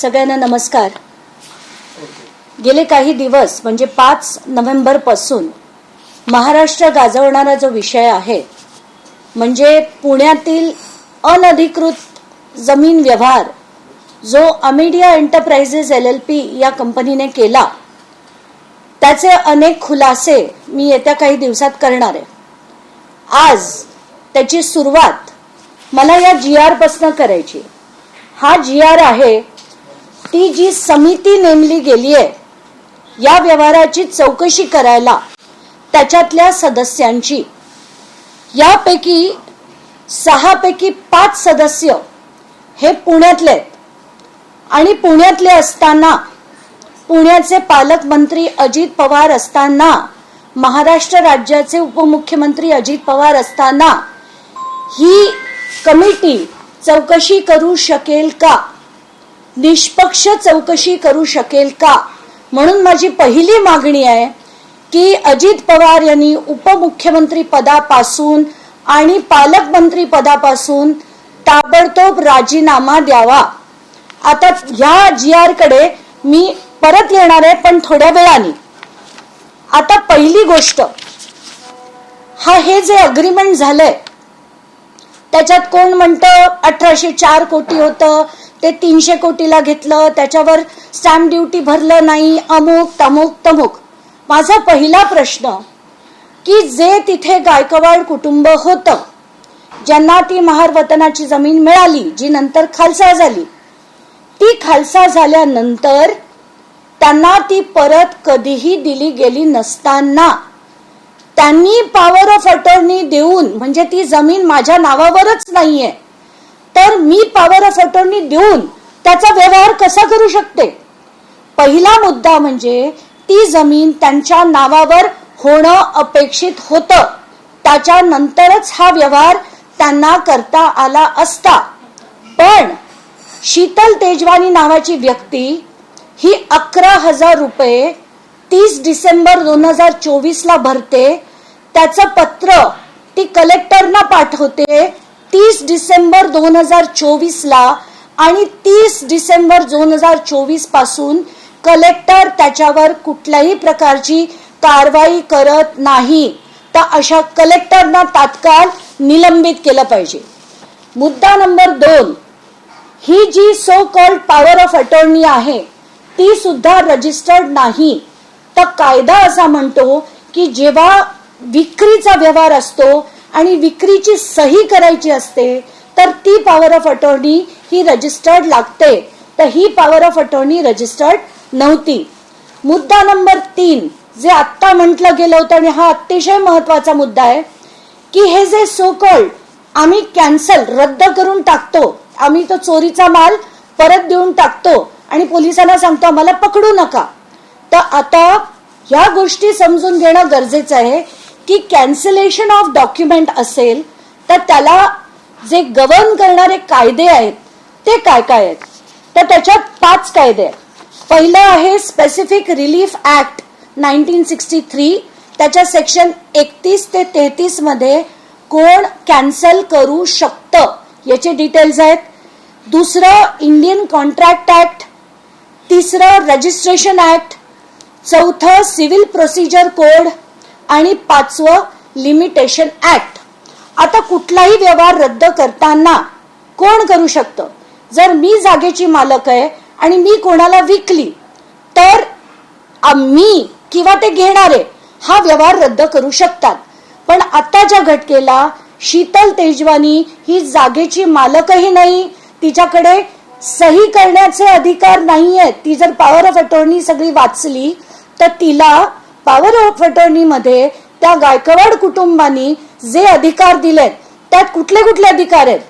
सगळ्यांना नमस्कार. गेले काही दिवस म्हणजे पाच नोव्हेंबरपासून महाराष्ट्र गाजवणारा जो विषय आहे म्हणजे पुण्यातील अनधिकृत जमीन व्यवहार जो Amedia Enterprises L L P या कंपनीने केला त्याचे अनेक खुलासे मी येत्या काही दिवसात करणार आहे. आज त्याची सुरुवात मला या जी आरपासनं करायची हा जी आर आहे ती जी समिती नेमली गेली आहे या व्यवहाराची चौकशी करायला त्याच्यातल्या सदस्यांची. यापैकी सहापैकी पाच सदस्य हे पुण्यातले आहेत. आणि पुण्यातले असताना पुण्याचे पालकमंत्री अजित पवार असताना महाराष्ट्र राज्याचे उपमुख्यमंत्री अजित पवार असताना ही कमिटी चौकशी करू शकेल का? निष्पक्ष चौकशी करू शकेल का? म्हणून माझी पहिली मागणी आहे की अजित पवार यांनी उपमुख्यमंत्री पदापासून आणि पालकमंत्री पदापासून ताबडतोब राजीनामा द्यावा. आता ह्या जी आरकडे मी परत येणार आहे पण थोड्या वेळाने. आता पहिली गोष्ट हा हे जे अग्रीमेंट झालंय त्याच्यात कोण म्हणतं अठराशे चार कोटी होतं ते तीनशे कोटीला घेतलं त्याच्यावर स्टॅम्प ड्युटी भरलं नाही अमुक तमुक तमुक. माझा पहिला प्रश्न की जे तिथे गायकवाड कुटुंब होतं ज्यांना ती महार वतनाची जमीन मिळाली जी नंतर खालसा झाली ती खालसा झाल्यानंतर त्यांना ती परत कधीही दिली गेली नसताना. त्यांनी पॉवर ऑफ अटर्नी देऊन म्हणजे ती जमीन माझ्या नावावरच नाहीये तर मी पॉवर ऑफ अटर्नी देऊन त्याचा व्यवहार कसा करू शकते? पहिला मुद्दा म्हणजे ती जमीन त्यांच्या नावावर होणं अपेक्षित होतं. त्याच्यानंतरच हा व्यवहार त्यांना करता आला असता. पण शीतल तेजवानी नावाची व्यक्ती ही अकरा हजार रुपये तीस डिसेंबर दोन हजार चोवीस ला भरते. त्याचं पत्र ती कलेक्टरना पाठवते. तीस डिसेंबर दोन हजार चोवीस ला आणि तीस डिसेंबर दोन हजार चोवीसपासून कलेक्टर त्याच्यावर कुठल्याही प्रकारची कारवाई करत नाही. तर अशा कलेक्टरना तात्काळ निलंबित केलं पाहिजे. मुद्दा नंबर दोन ही जी so called power of attorney आहे ती सुद्धा रजिस्टर्ड नाही. तर कायदा असा म्हणतो की जेव्हा विक्रीचा व्यवहार असतो आणि विक्रीची सही करायची असते तर ती पॉवर ऑफ अटॉर्नी ही रजिस्टर्ड लागते. तर ही पॉवर ऑफ अटॉर्नी रजिस्टर्ड नव्हती. मुद्दा नंबर तीन जे आत्ता म्हटलं गेलं होतं आणि हा अतिशय महत्त्वाचा मुद्दा आहे की हे जे सो कॉल्ड आम्ही कॅन्सल रद्द करून टाकतो आम्ही तो चोरीचा माल परत देऊन टाकतो आणि पोलिसांना सांगतो आम्हाला पकडू नका. तर आता ह्या गोष्टी समजून घेणं गरजेचं आहे की कॅन्सलेशन ऑफ डॉक्युमेंट असेल तर त्याला जे गवर्न करणारे कायदे आहेत ते काय काय आहेत? तर त्याच्यात पाच कायदे आहेत. पहिलं आहे specific relief act nineteen sixty three त्याच्या सेक्शन एकतीस ते तेहतीसमध्ये कोण कॅन्सल करू शकतं याचे डिटेल्स आहेत. दुसरं इंडियन कॉन्ट्रॅक्ट ऍक्ट तिसरं रजिस्ट्रेशन ऍक्ट चौथं सिव्हिल प्रोसिजर कोड आणि पाचवं लिमिटेशन ऍक्ट आता कुठलाही व्यवहार रद्द करताना कोण करू शकतं? जर मी जागेची मालक आहे आणि मी कोणाला विकली तर मी किंवा ते घेणारे हा व्यवहार रद्द करू शकतात. पण आताच्या घटकेला शीतल तेजवानी ही जागेची मालकही नाही तिच्याकडे सही करण्याचे अधिकार नाही आहेत ती जर पॉवर ऑफ अटॉर्नी सगळी वाचली तर तिला पॉवर ऑफ अटर्नीमध्ये त्या गायकवाड कुटुंबानी जे अधिकार दिलेत त्यात कुठले कुठले अधिकार आहेत?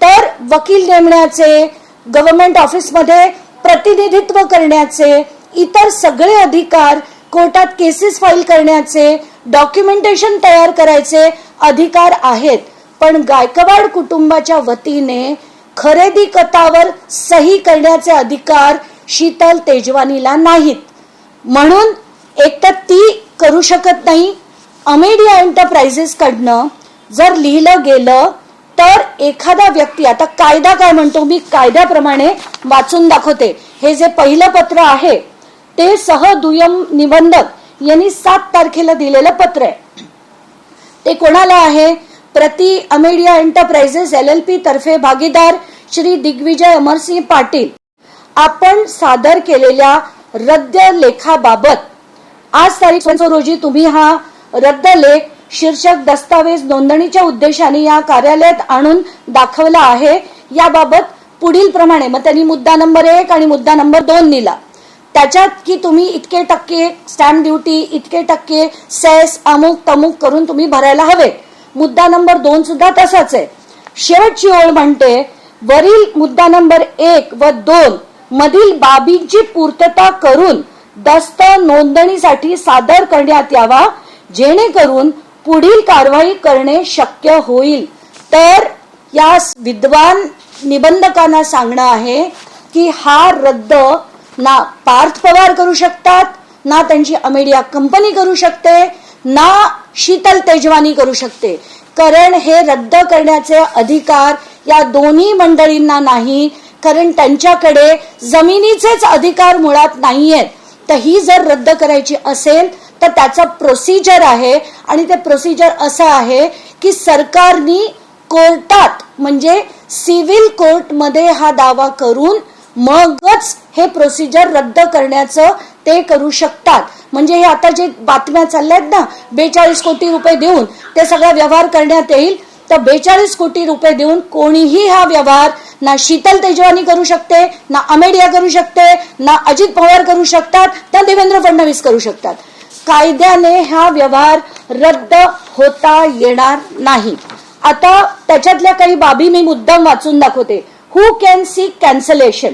तर वकील नेमण्याचे गव्हर्नमेंट ऑफिसमध्ये प्रतिनिधित्व करण्याचे इतर सगळे अधिकार कोर्टात केसेस फाईल करण्याचे डॉक्युमेंटेशन तयार करायचे अधिकार आहेत. पण गायकवाड कुटुंबाच्या वतीने खरेदी कथावर सही करण्याचे अधिकार शीतल तेजवानीला नाहीत. म्हणून एक तर ती करू शकत नाही. अमेडिया एंटरप्राइजेस कडनं जर लिहिलं गेलं तर एखादा व्यक्ती आता कायदा काय म्हणतो? मी कायद्याप्रमाणे वाचून दाखवते. हे जे पहिलं पत्र आहे ते सह दुय्यम निबंधक यांनी सात तारखेला दिलेलं पत्र आहे. ते कोणाला आहे? प्रति Amedia Enterprises L L P तर्फे भागीदार श्री दिग्विजय अमरसिंह पाटील. आपण सादर केलेल्या रद्द लेखाबाबत. आज तारीख रोजी तुम्ही हा रद्द लेख शीर्षक दस्तावेज नोंदणीच्या उद्देशाने या कार्यालयात आणून दाखवला आहे. याबाबत पुढील प्रमाणे मग त्यांनी मुद्दा नंबर एक आणि मुद्दा नंबर दोन दिला त्याच्यात की तुम्ही इतके टक्के स्टॅम्प ड्युटी इतके टक्के सेस अमुक तमुक करून तुम्ही भरायला हवे. मुद्दा नंबर दोन सुद्धा तसाच आहे. शेवटची ओळ म्हणते वरील मुद्दा नंबर एक व दोन मधील बाबींची पूर्तता करून दस्त नोंदणीसाठी सादर करण्यात यावा जेणेकरून पुढील कारवाई करणे शक्य होईल. तर या विद्वान निबंधकांना सांगणं आहे की हा रद्द ना पार्थ पवार करू शकतात ना त्यांची अमेडिया कंपनी करू शकते ना शीतल तेजवानी करू शकते. कारण हे रद्द करण्याचे अधिकार या दोन्ही मंडळींना नाही कारण त्यांच्याकडे जमिनीचेच अधिकार मुळात नाही आहेत तर ही जर रद्द करायची असेल तर त्याचं प्रोसिजर आहे. आणि ते प्रोसिजर असं आहे की सरकारनी कोर्टात म्हणजे सिव्हिल कोर्टमध्ये हा दावा करून मगच हे प्रोसिजर रद्द करण्याचं ते करू शकतात. म्हणजे हे आता जे बातम्या चालल्या आहेत ना बेचाळीस कोटी रुपये देऊन ते सगळा व्यवहार करण्यात येईल. तर बेचाळीस कोटी रुपये देऊन कोणीही हा व्यवहार ना शीतल तेजवानी करू शकते ना अमेडिया करू शकते ना अजित पवार करू शकतात ना देवेंद्र फडणवीस करू शकतात. कायद्याने हा व्यवहार रद्द होता येणार नाही. आता त्याच्यातल्या काही बाबी मी मुद्दाम वाचून दाखवते. Who can seek cancellation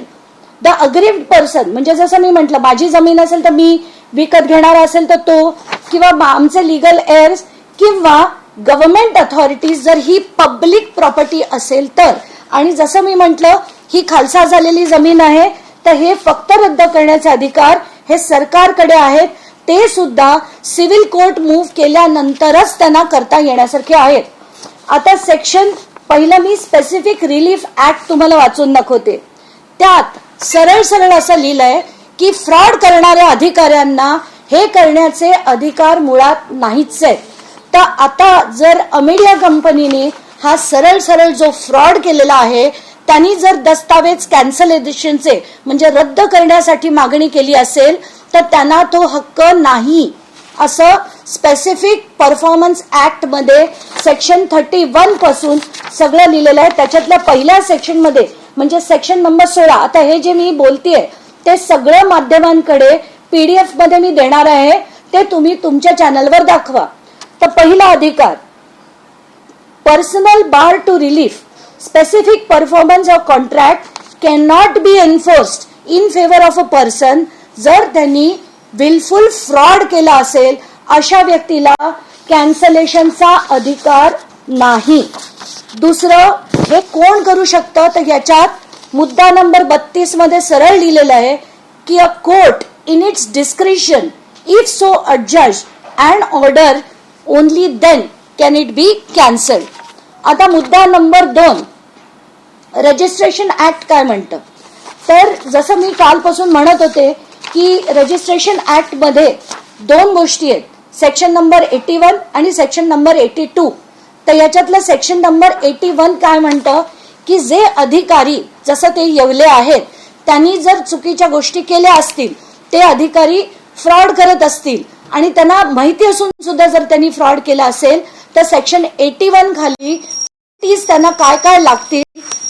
the aggrieved person म्हणजे जसं मी म्हटलं माझी जमीन असेल तर मी विकत घेणारा असेल तर तो किंवा आमचे लिगल एअर्स किंवा गव्हर्नमेंट अथॉरिटीज जर ही पब्लिक प्रॉपर्टी असेल तर आणि जसं मी म्हंटल ही खालसा झालेली जमीन आहे तर हे फक्त रद्द करण्याचे अधिकार हे सरकारकडे आहेत. ते सुद्धा सिव्हिल कोर्ट मूव्ह केल्यानंतरच त्यांना करता येण्यासारखे आहेत. आता सेक्शन पहिलं मी स्पेसिफिक रिलीफ ऍक्ट तुम्हाला वाचून दाखवते. त्यात सरळ सरळ असं लिहिलंय की फ्रॉड करणाऱ्या अधिकाऱ्यांना हे करण्याचे अधिकार मुळात नाहीच आहेत. तर आता जर अमेडिया कंपनीने हा सरळ सरळ जो फ्रॉड केलेला आहे त्यांनी जर दस्तावेज कॅन्सलेशनचे म्हणजे रद्द करण्यासाठी मागणी केली असेल तर त्यांना तो हक्क नाही. असं स्पेसिफिक परफॉर्मन्स ऍक्टमध्ये सेक्शन थर्टी वनपासून सगळं लिहिलेलं आहे. त्याच्यातल्या पहिल्या सेक्शनमध्ये म्हणजे सेक्शन नंबर सोळा आता हे जे मी बोलतेय ते सगळं माध्यमांकडे पीडीएफमध्ये मी देणार आहे. ते तुम्ही तुमच्या चॅनलवर दाखवा. तर पहिला अधिकार personal bar to relief specific performance of contract can not be enforced in favour of a person जर त्यांनी विलफुल फ्रॉड केला असेल अशा व्यक्तीला कॅन्सलेशनचा अधिकार नाही. दुसरं हे कोण करू शकतं? तर याच्यात मुद्दा नंबर बत्तीसमध्ये सरळ लिहिलेलं आहे की a court in its discretion if so adjust and order only then can it be cancel आता मुद्दा नंबर दोन. रजिस्ट्रेशन ऍक्ट काय म्हणतं? तर जसं मी कालपासून म्हणत होते की रजिस्ट्रेशन ऍक्टमध्ये दोन गोष्टी आहेत. सेक्शन नंबर एटी वन आणि सेक्शन नंबर एटी टू तर याच्यातलं सेक्शन नंबर एटी वन काय म्हणतं? की जे अधिकारी जसं ते येवले आहेत त्यांनी जर चुकीच्या गोष्टी केल्या असतील ते अधिकारी फ्रॉड करत असतील आणि त्यांना माहिती असून सुद्धा जर त्यांनी फ्रॉड केला असेल तर सेक्शन एटी वन खाली तीस त्यांना काय काय लागतील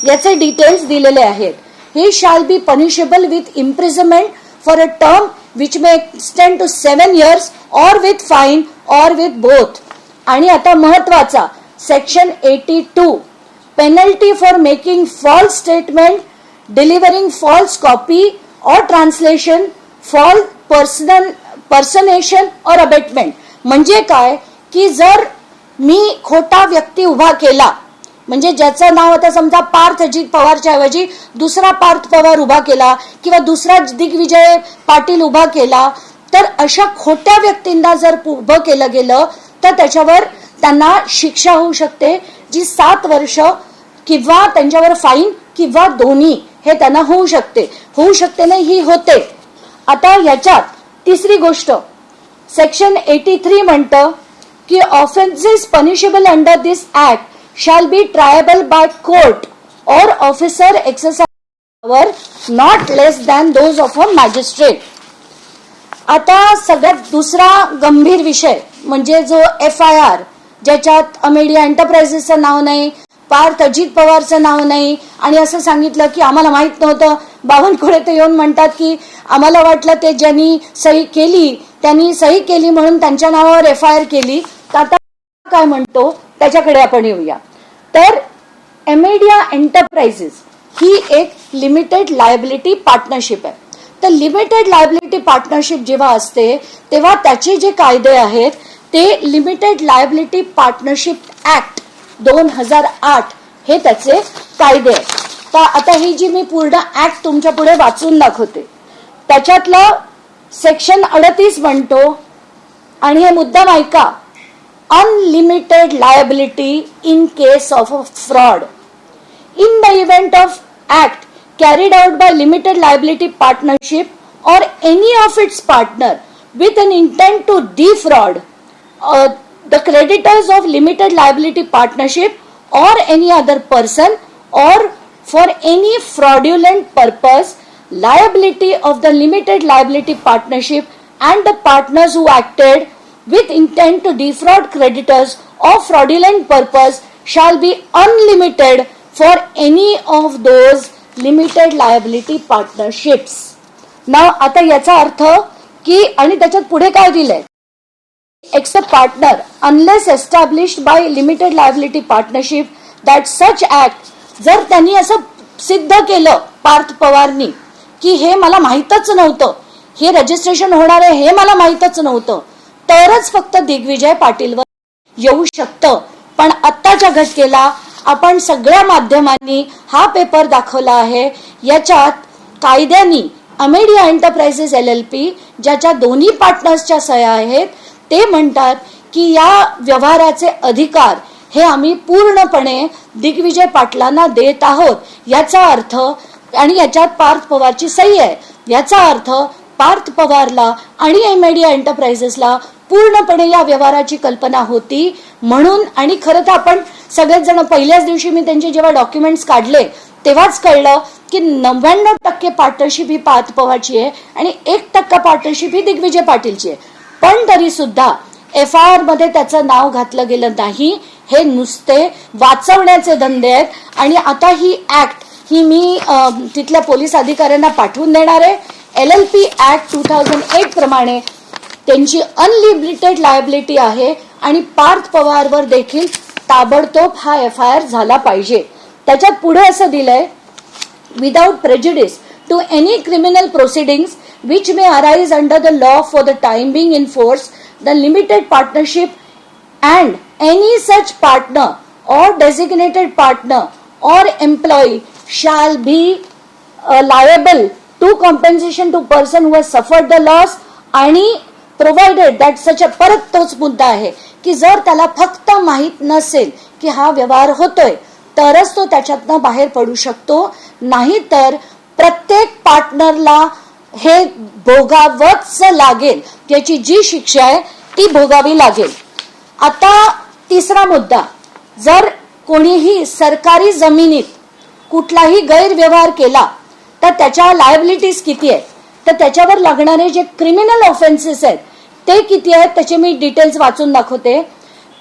याचे डिटेल्स दिलेले आहेत. He shall be punishable with imprisonment for a term which may extend to seven years or with fine or with both आणि आता महत्त्वाचा section eighty two penalty for making false statement delivering false copy or translation fall personal personation or abetment म्हणजे काय? की जर मी खोटा व्यक्ती उभा केला म्हणजे ज्याचं नाव आता समजा पार्थ अजित पवारच्या ऐवजी दुसरा पार्थ पवार उभा केला किंवा दुसरा दिग्विजय पाटील उभा केला तर अशा खोट्या व्यक्तींना जर उभं केलं गेलं तर त्याच्यावर त्यांना शिक्षा होऊ शकते जी सात वर्ष किंवा त्यांच्यावर फाईन किंवा दोन्ही हे त्यांना होऊ शकते. होऊ शकते नाही ही होते. आता याच्यात तिसरी गोष्ट सेक्शन एटी थ्री म्हणतं की offences punishable under this act shall be triable by court or officer exercise power not less than those of a magistrate आता सगळ्यात दुसरा गंभीर विषय म्हणजे जो एफ आय आर ज्याच्यात अमेडिया एंटरप्राइजेसचं नाव नाही पार्थ अजित पवारचं नाव नाही आणि असं सांगितलं की आम्हाला माहीत नव्हतं बावनकुळे ते येऊन म्हणतात की आम्हाला वाटलं ते ज्यांनी सही केली त्यांनी सही केली म्हणून त्यांच्या नावावर एफ आय आर केली. तर आता काय म्हणतो? त्याच्याकडे आपण येऊया. तर एमेडिया एंटरप्राइजेस ही एक लिमिटेड लायबिलिटी पार्टनरशिप आहे. तर लिमिटेड लायबिलिटी पार्टनरशिप जेव्हा असते तेव्हा त्याचे जे कायदे आहेत ते लिमिटेड लायबिलिटी पार्टनरशिप ऍक्ट दोन हजार आठ हे त्याचे कायदे आहेत. का आता ही जी मी पूर्ण ऍक्ट तुमच्यापुढे वाचून दाखवते. त्याच्यातलं सेक्शन अडतीस म्हणतो आणि हे मुद्दा ऐका. Unlimited liability in case of a fraud in the event of act carried out by limited liability partnership or any of its partner with an intent to defraud the creditors of limited liability partnership or any other person or for any fraudulent purpose liability of the limited liability partnership and the partners who acted with intent to defraud creditors of fraudulent purpose shall be unlimited for any of those limited liability partnerships. Now आता याचा अर्थ की आणि त्याच्यात पुढे काय दिलंय except partner unless establish by limited liability partnership that such act जर त्यांनी असं सिद्ध केलं पार्थ पवारनी की हे मला माहीतच नव्हतं हे रजिस्ट्रेशन होणार आहे हे मला माहीतच नव्हतं तरच फक्त दिग्विजय पाटीलवर येऊ शकतं. पण आत्ताच्या घटकेला आपण सगळ्या माध्यमांनी हा पेपर दाखवला आहे. याच्यात कायद्यानी Amedia Enterprises L L P ज्याच्या दोन्ही पार्टनर्सच्या सह्या आहेत ते म्हणतात की या व्यवहाराचे अधिकार हे आम्ही पूर्णपणे दिग्विजय पाटलांना देत आहोत. याचा अर्थ आणि याच्यात पार्थ पवारची सही आहे. याचा अर्थ पार्थ पवारला आणि एमेडिया एंटरप्राइजेसला पूर्णपणे या व्यवहाराची कल्पना होती. म्हणून आणि खरं तर आपण सगळेच जण पहिल्याच दिवशी मी त्यांचे जेव्हा डॉक्युमेंट्स काढले तेव्हाच कळलं की नव्याण्णव टक्के पार्टनरशिप ही पार्थ पवारची आहे आणि एक टक्का पार्टनरशिप ही दिग्विजय पाटीलची आहे. पण तरी सुद्धा एफ आय आरमध्ये त्याचं नाव घातलं गेलं नाही. हे नुसते वाचवण्याचे धंदे आहेत. आणि आता ही ऍक्ट ही मी तिथल्या पोलीस अधिकाऱ्यांना पाठवून देणार आहे. L L P act two thousand eight प्रमाणे त्यांची अनलिमिटेड लायबिलिटी आहे. आणि पार्थ पवारवर देखील ताबडतोब हा एफ आय आर झाला पाहिजे. त्याच्यात पुढे असं दिलंय without prejudice to any criminal proceedings which may arise under the law for the time being in force, the limited partnership and any such partner or designated partner or employee shall be uh, liable to compensation to person who has suffered the loss आणि provided that such a परत तोच मुद्दा आहे की जर त्याला फक्त माहीत नसेल की हा व्यवहार होतोय तरच तो त्याच्यातनं बाहेर पडू शकतो नाहीतर प्रत्येक पार्टनरला हे भोगावंच लागेल. याची जी शिक्षा आहे ती भोगावी लागेल. आता तिसरा मुद्दा. जर कोणीही सरकारी जमिनीत कुठलाही गैरव्यवहार केला तर त्याच्या लायबिलिटीज किती आहेत? तर त्याच्यावर लागणारे जे क्रिमिनल ऑफेन्सेस आहेत ते किती आहेत? त्याचे मी डिटेल्स वाचून दाखवते.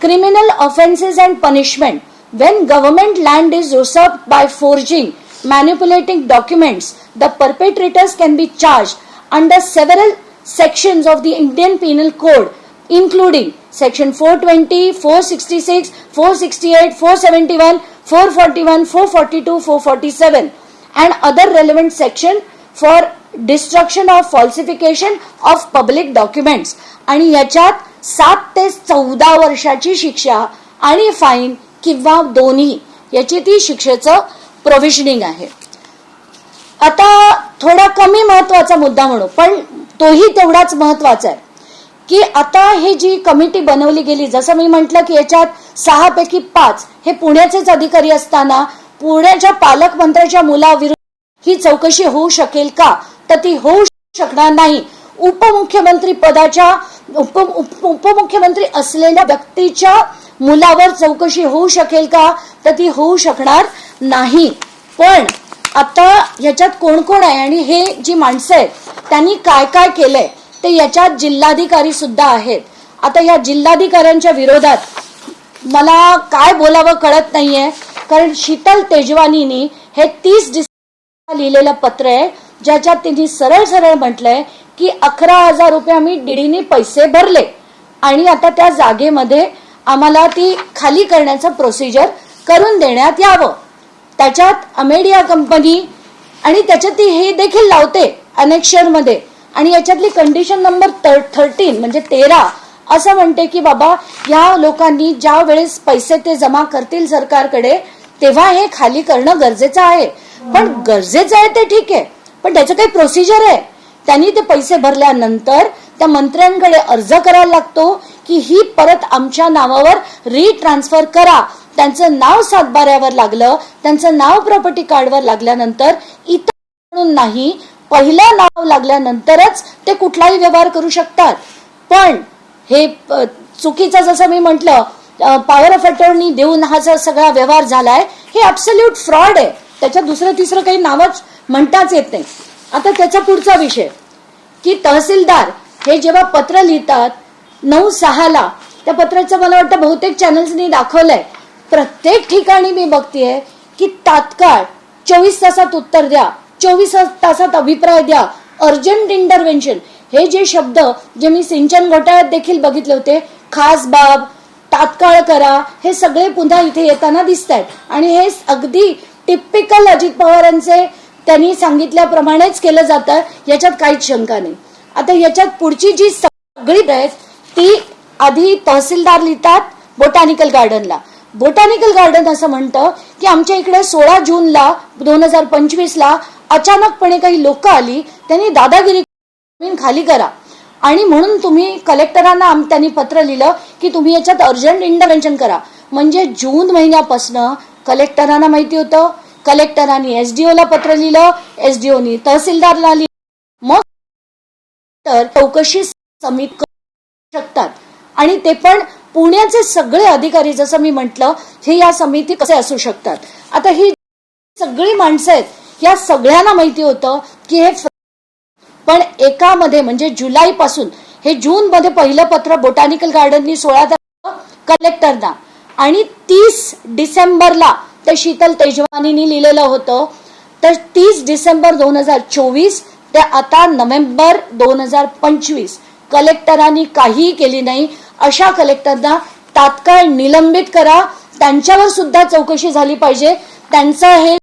Criminal offences and punishment when government land is reserve by forging manipulating documents the perpetrators can be charged under several sections of the indian penal code including section 420 466 468 471 441 442 447 and other relevant section for destruction of falsification of public documents आणि याच्यात सात ते चौदा वर्षाची शिक्षा आणि fine किंवा दोन्ही याची ती शिक्षेचं प्रोव्हिजनिंग आहे. आता थोडा कमी महत्त्वाचा मुद्दा म्हणू पण तोही तेवढाच महत्त्वाचा आहे. की आता हे जी कमिटी बनवली गेली जसं मी म्हटलं की याच्यात सहा पैकी पाच हे पुण्याचेच अधिकारी असताना पुण्याच्या पालकमंत्र्याच्या मुलाविरुद्ध ही चौकशी होऊ शकेल का? तर ती होऊ शकणार नाही. उपमुख्यमंत्री पदाच्या उप उप- उपमुख्यमंत्री असलेल्या व्यक्तीच्या मुलावर चौकशी होऊ शकेल का? तर ती होऊ शकणार नाही. पण आता याच्यात कोण कोण आहे आणि हे जी माणसं आहेत त्यांनी काय काय केलंय ते याच्यात जिल्हाधिकारी सुद्धा आहेत. आता या जिल्हाधिकाऱ्यांच्या विरोधात मला काय बोलावं कळत नाहीये कारण शीतल तेजवानीनी हे तीस डिसेंबर लिहिलेलं पत्र आहे ज्याच्यात तिने सरळ सरळ म्हटलंय की अकरा हजार रुपये आम्ही डीडीने पैसे भरले. आणि आता त्या जागेमध्ये आम्हाला ती खाली करण्याचं प्रोसिजर करून देण्यात यावं. त्याच्यात अमेडिया कंपनी आणि त्याच्यात ती हे देखील लावते अनेक शेअरमध्ये आणि याच्यातली कंडिशन नंबर थर्टीन म्हणजे तेरा असं म्हणते की बाबा या लोकांनी ज्या वेळेस पैसे ते जमा करतील सरकारकडे तेव्हा हे खाली करणं गरजेचं आहे. पण गरजेचं आहे ते ठीक आहे पण त्याचं काही प्रोसिजर आहे. त्यांनी ते पैसे भरल्यानंतर त्या मंत्र्यांकडे अर्ज करायला लागतो की ही परत आमच्या नावावर रिट्रान्सफर करा. त्यांचं नाव सातबाऱ्यावर लागलं त्यांचं नाव प्रॉपर्टी कार्डवर लागल्यानंतर इतर म्हणून नाही पहिलं नाव लागल्यानंतरच ते कुठलाही व्यवहार करू शकतात. पण हे चुकीचं जसं मी म्हटलं पॉवर ऑफ अटॉर्नी देऊन हा जर सगळा व्यवहार झालाय हे अब्सल्यूट फ्रॉड आहे. त्याच्या दुसरं तिसरं काही नावच म्हणताच येत नाही. आता त्याचा पुढचा विषय की तहसीलदार हे जेव्हा पत्र लिहितात नऊ सहाला त्या पत्राचं मला वाटतं बहुतेक चॅनल्सनी दाखवलंय. प्रत्येक ठिकाणी मी बघतेय की तात्काळ चोवीस तासात उत्तर द्या चोवीस तासात अभिप्राय द्या. अर्जंट इंटरव्हेन्शन हे जे शब्द जे मी सिंचन घोटाळ्यात देखील बघितले होते खास बाब तात्काळ करा हे सगळे पुन्हा इथे येताना दिसत आहेत आणि हे अगदी टिपिकल अजित पवारांचे त्यांनी सांगितल्याप्रमाणेच केलं जातं याच्यात काहीच शंका नाही. आता याच्यात पुढची जी सगळी आहेत ती आधी तहसीलदार लिहितात बोटॅनिकल गार्डनला बोटॅनिकल गार्डन असं म्हणतं की आमच्या इकडे सोळा जूनला दोन हजार पंचवीसला अचानकपणे काही लोक आली त्यांनी दादागिरी जमीन खाली करा. आणि म्हणून तुम्ही कलेक्टरांना त्यांनी पत्र लिहिलं की तुम्ही याच्यात अर्जंट इंटरव्हेन्शन करा. म्हणजे जून महिन्यापासनं कलेक्टरांना माहिती होतं. कलेक्टरांनी एसडीओला पत्र लिहिलं. एसडीओनी तहसीलदारला लिहिलं. मग तर चौकशी समित करू शकतात. आणि ते पण पुण्याचे सगळे अधिकारी जसं मी म्हटलं हे या समिती कसे असू शकतात? आता ही सगळी माणसं आहेत या सगळ्यांना माहिती होतं की हे पण एकामध्ये म्हणजे जुलै पासून हे जून मध्ये पहिलं पत्र बोटॅनिकल गार्डननी सोळा तारखेला कलेक्टरना. आणि तीस डिसेंबरला ते शीतल तेजवानीनी लिहिलेलं होतं. तर तीस डिसेंबर दोन हजार चोवीस ते आता नोव्हेंबर दोन हजार पंचवीस. कलेक्टरांनी काहीही केली नाही. अशा कलेक्टरना तात्काळ निलंबित करा. त्यांच्यावर सुद्धा चौकशी झाली पाहिजे. त्यांचं हे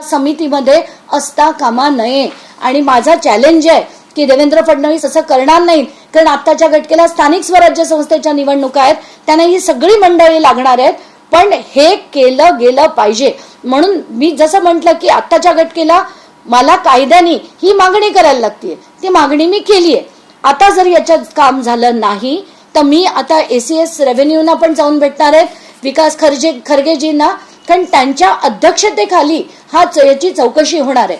समितीमध्ये असता कामा नये. आणि माझा चॅलेंज आहे की देवेंद्र फडणवीस असं करणार नाहीत. कारण आत्ताच्या घटकेला स्थानिक स्वराज्य संस्थेच्या निवडणुका आहेत. त्यांना ही सगळी मंडळी लागणार आहेत. पण हे केलं गेलं पाहिजे. म्हणून मी जसं म्हटलं की आत्ताच्या घटकेला मला कायद्याने ही मागणी करायला लागते ती मागणी मी केली आहे आता जर याच्यात काम झालं नाही तर मी आता एसीएस रेव्हेन्यूना पण जाऊन भेटणार आहेत विकास खर्जे खरगेजींना. कारण त्यांच्या अध्यक्षतेखाली हा याची चौकशी होणार आहे.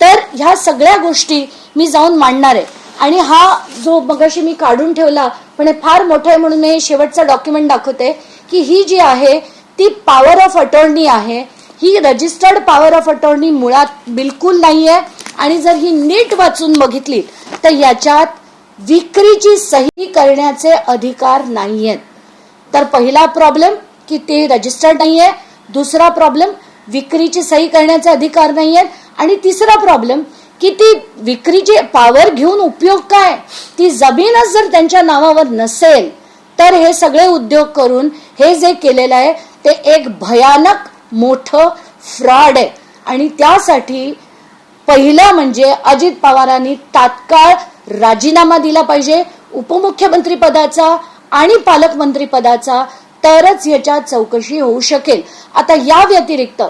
तर ह्या सगळ्या गोष्टी मी जाऊन मांडणार आहे. आणि हा जो मगाशी मी काढून ठेवला पण हे फार मोठं आहे म्हणून मी शेवटचं डॉक्युमेंट दाखवते की ही जी आहे ती पॉवर ऑफ अटॉर्नी आहे. ही रजिस्टर्ड पॉवर ऑफ अटॉर्नी मुळात बिलकुल नाही आहे आणि जर ही नीट वाचून बघितली तर याच्यात विक्रीची सही करण्याचे अधिकार नाहीयेत. तर पहिला प्रॉब्लेम की ते रजिस्टर्ड नाहीये दुसरा प्रॉब्लेम विक्रीची सही करण्याचे अधिकार नाहीयेत आणि तिसरा प्रॉब्लेम की ती विक्रीची पॉवर घेऊन उपयोग काय? ती जमीनच जर त्यांच्या नावावर नसेल तर हे सगळे उद्योग करून हे जे केलेलं आहे ते एक भयानक मोठं फ्रॉड आहे. आणि त्यासाठी पहिलं म्हणजे अजित पवारांनी तात्काळ राजीनामा दिला पाहिजे उपमुख्यमंत्री पदाचा आणि पालकमंत्री पदाचा तरच याच्यात चौकशी होऊ शकेल. आता या व्यतिरिक्त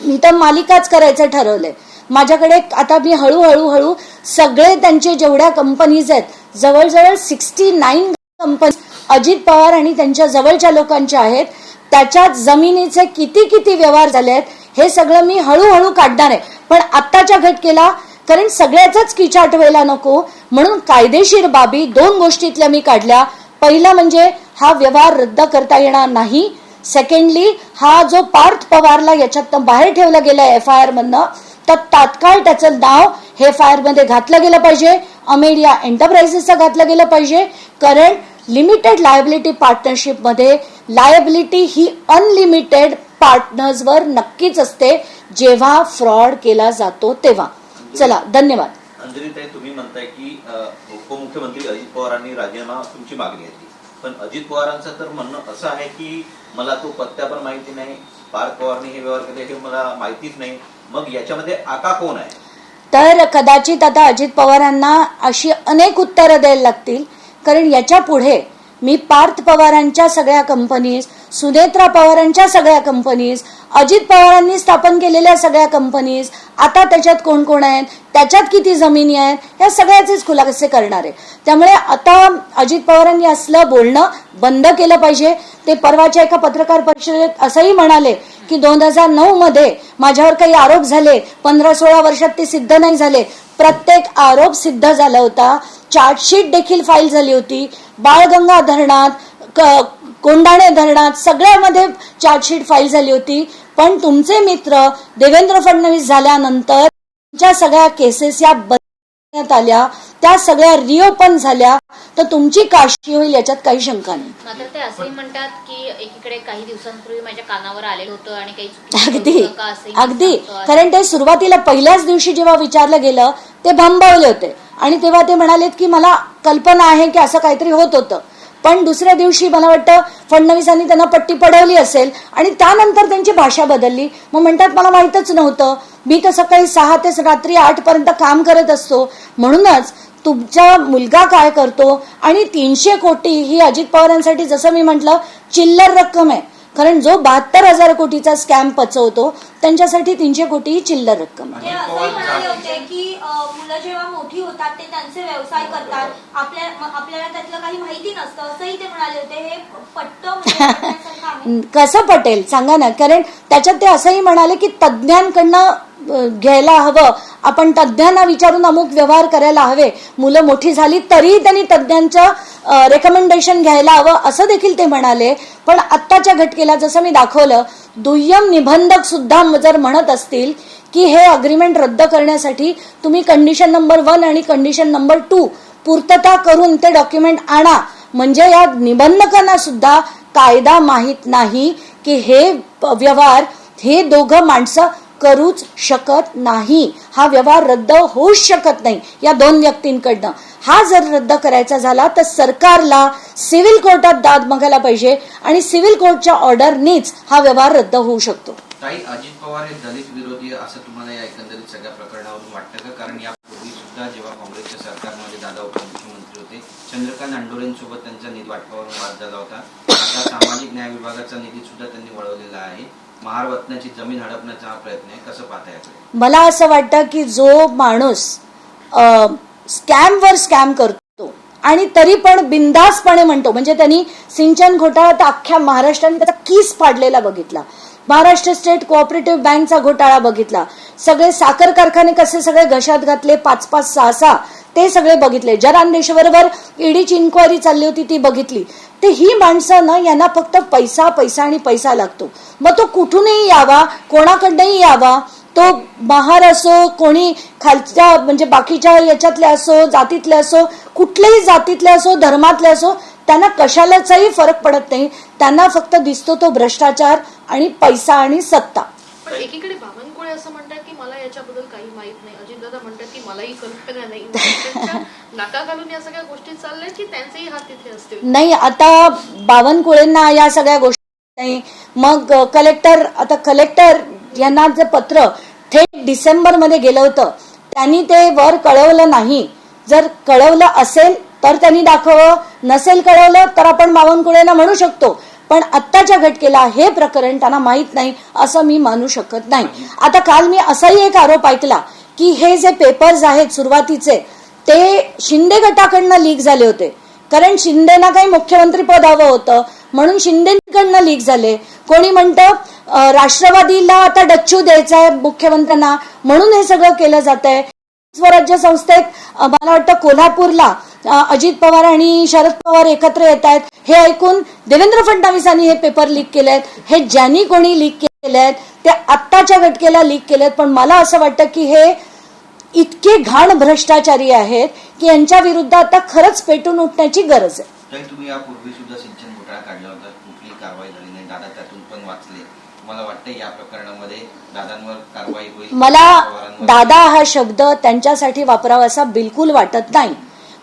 मी तर मालिकाच करायचं ठरवलंय. माझ्याकडे आता मी हळूहळू हळू सगळे त्यांचे जेवढ्या कंपनीज आहेत जवळजवळ sixty nine company Ajit Pawar आणि त्यांच्या जवळच्या लोकांच्या आहेत त्याच्यात जमिनीचे किती किती व्यवहार झाले आहेत हे सगळं मी हळूहळू काढणार आहे. पण आत्ताच्या घटकेला कारण सगळ्याचाच किचाट व्हायला नको. म्हणून कायदेशीर बाबी दोन गोष्टीतल्या मी काढल्या. पहिला म्हणजे हा व्यवहार रद्द करता येणार नाही. सेकंडली हा जो पार्थ पवारला याच्यात बाहेर ठेवला गेला एफ आय आर मधनं तर तात्काळ त्याचं नाव हे एफ आय आरमध्ये घातलं गेलं पाहिजे. अमेरिया एंटरप्राइजेसचं घातलं गेलं पाहिजे. कारण लिमिटेड लायबिलिटी पार्टनरशिपमध्ये लायबिलिटी ही अनलिमिटेड पार्टनर्सवर नक्कीच असते. जेव्हा फ्रॉड केला जातो तेव्हा. चला धन्यवाद. अंजलीताई तुम्ही म्हणताय की उपमुख्यमंत्री अजित पवारांनी राजीनामा तुमची मागणी आहे पण अजित पवारांचं तर म्हणणं असं आहे की मला तो पत्त्या पण माहिती नाही पार्थ पवारने हे व्यवहार केले हे मला माहितीच नाही. मग याच्यामध्ये आका कोण आहे? तर कदाचित आता अजित पवारांना अशी अनेक उत्तरं द्यायला लागतील. कारण याच्यापुढे मी पार्थ पवारांच्या सगळ्या कंपनीज सुनेत्रा पवारांच्या सगळ्या कंपनीज अजित पवारांनी स्थापन केलेल्या सगळ्या कंपनीज आता त्याच्यात कोण कोण आहेत त्याच्यात किती जमिनी आहेत या सगळ्याचेच खुलासे करणार. आहे त्यामुळे आता अजित पवारांनी असलं बोलणं बंद केलं पाहिजे. ते परवाच्या एका पत्रकार परिषदेत असंही म्हणाले की दोन हजार नऊ मध्ये माझ्यावर काही आरोप झाले पंधरा सोळा वर्षात ते सिद्ध नाही झाले. प्रत्येक आरोप सिद्ध झाला होता. चार्जशीट देखील फाईल झाली होती. बाळगंगा धरणात कोंडाणे धरणात सगळ्यामध्ये चार्जशीट फाईल झाली होती. पण तुमचे मित्र देवेंद्र फडणवीस झाल्यानंतर तुमच्या सगळ्या केसेस या बंद आल्या त्या सगळ्या रिओपन झाल्या तर तुमची काशी होईल याच्यात काही शंका नाही. मात्र ते असंही म्हणतात की एकीकडे काही दिवसांपूर्वी माझ्या कानावर आलेलं होतं आणि काही अगदी अगदी. कारण ते सुरुवातीला पहिल्याच दिवशी जेव्हा विचारलं गेलं ते भांबावले होते. आणि तेव्हा ते म्हणालेत की मला कल्पना आहे की असं काहीतरी होत होतं. पण दुसऱ्या दिवशी मला वाटतं फडणवीसांनी त्यांना पट्टी पडवली असेल आणि त्यानंतर त्यांची भाषा बदलली. मग म्हणतात मला माहीतच नव्हतं. मी तर सकाळी सहा ते रात्री आठपर्यंत काम करत असतो. म्हणूनच तुमचा मुलगा काय करतो? आणि तीनशे कोटी ही अजित पवारांसाठी जसं मी म्हटलं चिल्लर रक्कम आहे. कारण जो बहात्तर हजार कोटीचा स्कॅम पचवतो त्यांच्यासाठी तीनशे कोटी ही चिल्लर रक्कम आहे. ते असंही म्हणाले होते की अ, मुलं जेव्हा मोठी होतात ते त्यांचे व्यवसाय करतात. आपल्या म- आपल्याला त्यातलं काही माहिती नसतं असंही ते म्हणाले होते. हे पट्ट म्हणजे पटण्यासारखं आहे. कसं पटेल? सांगा ना. कारण त्याच्यात ते असंही म्हणाले की तज्ज्ञांकडनं अ, घ्यायला हवं. आपण तज्ज्ञांना विचारून अमुक व्यवहार करायला हवे. मुलं मोठी झाली तरीही त्यांनी तज्ज्ञांचं रेकमेंडेशन घ्यायला हवं असं देखील ते म्हणाले. पण आत्ताच्या घटकेला जसं मी दाखवलं दुय्यम निबंधक सुद्धा जर म्हणत असतील की हे अग्रीमेंट रद्द करण्यासाठी तुम्ही कंडिशन नंबर वन आणि कंडिशन नंबर टू पूर्तता करून ते डॉक्युमेंट आणा. म्हणजे या निबंधकांना सुद्धा कायदा माहीत नाही की हे व्यवहार हे दोघं माणसं करूच शकत नाही. हा व्यवहार रद्द होऊच शकत नाही या दोन व्यक्तींकडनं. हा जर रद्द करायचा झाला तर सरकारला सिव्हिल कोर्टात दाद मागायला पाहिजे आणि सिव्हिल कोर्टच्या ऑर्डरनीच हा व्यवहार रद्द होऊ शकतो. काही अजित पवार हे दलित विरोधी असं तुम्हाला या एकंदरीत सगळ्या प्रकरणावरून वाटतं का? कारण यापूर्वी सुद्धा जेव्हा काँग्रेसच्या सरकारमध्ये दादा उपमुख्यमंत्री होते चंद्रकांत अंडोरेंसोबत त्यांचा निधी वाटपावरून वाद झाला होता. आता सामाजिक न्याय विभागाचा निधी सुद्धा त्यांनी वळवलेला आहे. जमीन हडपण्याचा हा प्रयत्न आहे. कसं पाहता मला असं वाटतं की जो माणूस स्कॅमवर स्कॅम करतो आणि तरी पण बिंदासपणे म्हणतो म्हणजे त्यांनी सिंचन घोटाळा तर अख्ख्या महाराष्ट्राने त्याचा कीस पाडलेला बघितला. महाराष्ट्र स्टेट कोऑपरेटिव्ह बँकचा घोटाळा बघितला. सगळे साखर कारखाने कसे सगळे घशात घातले पाच पाच सहा सहा ते सगळे बघितले. जरांदेशबरोबर ईडीची इन्क्वायरी चालली होती ती बघितली. ते ही माणसं ना यांना फक्त पैसा पैसा आणि पैसा लागतो. मग तो कुठूनही यावा कोणाकडनंही यावा तो महार असो कोणी खालच्या म्हणजे बाकीच्या याच्यातले असो जातीतले असो कुठल्याही जातीतले असो धर्मातले असो त्यांना कशालाचाही फरक पडत नाही. त्यांना फक्त दिसतो तो भ्रष्टाचार आणि पैसा आणि सत्ता. एकीकडे बावनकुळे असं म्हणतात की मला याच्याबद्दल काही माहीत नाही. अजितदादा म्हणतात की मलाही कल्पना नाही. त्यांच्या नाका घालून या सगळ्या गोष्टी चालल्या की त्यांचेही हात तिथे असतील? नाही आता बावनकुळेंना या सगळ्या गोष्टी नाही. मग कलेक्टर आता कलेक्टर यांना जे पत्र थेट डिसेंबरमध्ये गेलं होतं त्यांनी ते वर कळवलं नाही. जर कळवलं असेल तर त्यांनी दाखवावं नसेल कळवलं तर आपण बावनकुळेंना म्हणू शकतो. पण आत्ताच्या घटकेला हे प्रकरण त्यांना माहीत नाही असं मी मानू शकत नाही. आता काल मी असाही एक आरोप ऐकला की हे जे पेपर्स आहेत सुरुवातीचे ते शिंदे गटाकडनं लीक झाले होते. कारण शिंदेना काही मुख्यमंत्री पद हवं होतं. म्हणून शिंदेकडनं लीक झाले. कोणी म्हणतं राष्ट्रवादीला आता डच्चू द्यायचा आहे मुख्यमंत्र्यांना म्हणून हे सगळं केलं जात आहे स्वराज्य संस्थेत मला वाटतं कोल्हापूरला अजित पवार आणि शरद पवार एकत्र येत आहेत. हे ऐकून देवेंद्र फडणवीसांनी हे पेपर लीक केले आहेत. हे ज्यांनी कोणी लीक केले आहेत ते आत्ताच्या घटकेला लीक केलेत पण मला असं वाटतं की हे इतके घाण भ्रष्टाचारी आहेत की यांच्या विरुद्ध आता खरंच पेटून उठण्याची गरज आहे. तुम्ही यापूर्वी सुद्धा सिंचन घोटाळा काढला होता. कारवाई झाली नाही. दादा त्यातून पण वाचले. मला वाटतं या प्रकरणामध्ये मला दादा हा शब्द त्यांच्यासाठी वापरावा असा बिलकुल वाटत नाही.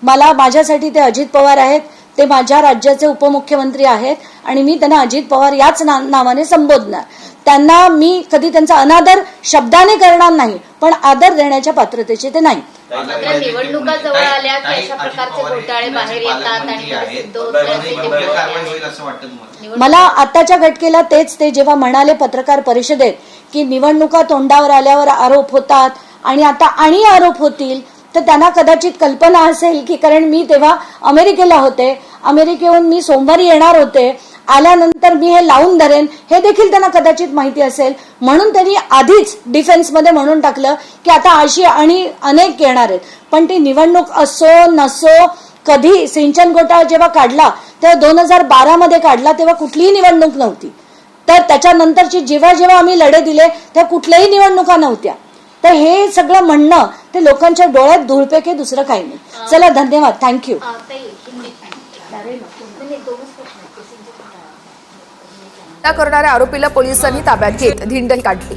मला माझ्यासाठी ते अजित पवार आहेत ते माझ्या राज्याचे उपमुख्यमंत्री आहेत आणि मी त्यांना अजित पवार याच ना- नावाने संबोधणार. त्यांना मी कधी त्यांचा अनादर शब्दाने करणार नाही पण आदर देण्याच्या पात्रतेचे ते नाही. मात्र निवडणुका जवळ आल्या की अशा प्रकारचे घोटाळे बाहेर येतात आणि मला आताच्या घटकेला तेच ते जेव्हा म्हणाले पत्रकार परिषदेत की निवडणुका तोंडावर आल्यावर आरोप होतात आणि आता आणि आरोप होतील तर त्यांना कदाचित कल्पना असेल की कारण मी तेव्हा अमेरिकेला होते. अमेरिकेहून मी सोमवारी येणार होते. आल्यानंतर मी हे लावून धरेन हे देखील त्यांना कदाचित माहिती असेल. म्हणून त्यांनी आधीच डिफेन्समध्ये म्हणून टाकलं की आता अशी आणि अनेक येणार आहेत. पण ती निवडणूक असो नसो कधी सिंचन घोटाळा जेव्हा काढला तेव्हा दोन हजार बारा मध्ये काढला तेव्हा कुठलीही निवडणूक नव्हती. तर त्याच्यानंतरची जेव्हा जेव्हा आम्ही लढे दिले तेव्हा कुठल्याही निवडणुका नव्हत्या. तर हे सगळं म्हणणं ते लोकांच्या डोळ्यात धुळपेके दुसरं काही नाही. चला धन्यवाद. थँक्यू अं, ताई, हिंदी- नाही, नाही, दोनच प्रश्न आहेत. ते सिंचन घोटाळा. हत्या करणाऱ्या आरोपीला पोलिसांनी ताब्यात घेत धिंडही काढली.